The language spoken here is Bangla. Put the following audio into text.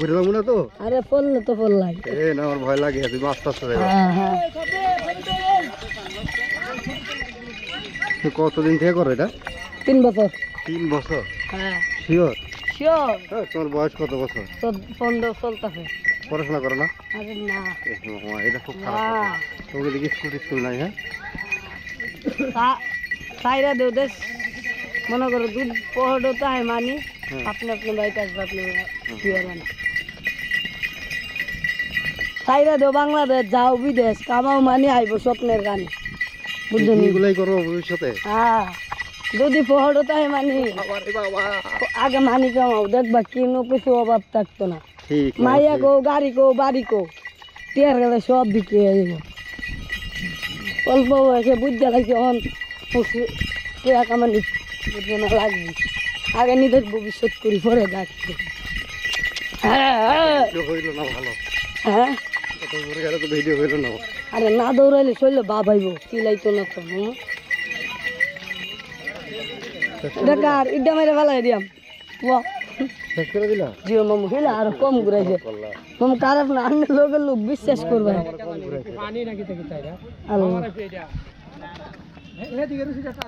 পড়ে যাব না তো? আরে পড়লে তো পড়লাই এ না আমার ভয় লাগে তুমি আস্তে আস্তে যাবে হ্যাঁ হ্যাঁ। কতদিন থেকে করো এটা? তিন বছর। তিন বছর? হ্যাঁ। শিওর শিওর হ্যাঁ তোমার বয়স কত বছর? পনেরো চলতেছে। পড়াশোনা করো না? আরে না। এটা খুব খারাপ তোমাকে দেখি স্কুল স্কুল নাই হ্যাঁ? সাইরা দেও দেশ। মনে করো দুধ পহড়ো তো হয় মানি। হুম। আপনি আপনি বাড়িতে আসবে আপনি হবে না সাইরা দেও বাংলাদেশ যাও বিদেশ কামাও মানি আইব স্বপ্নের গানে। বুঝছ নি? এগুলাই করো ভবিষ্যতে। হ্যাঁ যদি পহড়ো তাই মানি আগে মানি কামাও দেখবা কিনো কিছু অভাব থাকতো না। ঠিক মাইয়া কো গাড়ি কো বাড়ি কো টিয়ার গেলে সব বিক্রি হয়ে যাব অল্প বয়সে বুঝতে লাগছে অন টিয়া কামানি বুঝতে না লাগবে। আগে নিজের ভবিষ্যৎ করি পরে যাচ্ছে। হ্যাঁ হ্যাঁ, হ্যাঁ তো ভিডিও হইল না আরে না দৌড়াইলে শরীরে বা ভাইব চিলাইতো না তো হুম? বেকার ইডা মেরে ফেলাই দিয়াম। দিলা জিও মামু হেলা আর কম ঘুরাইছে। মামু খারাপ না আন্নে লোকের লোক বিশ্বাস করবে। আল্লাহ।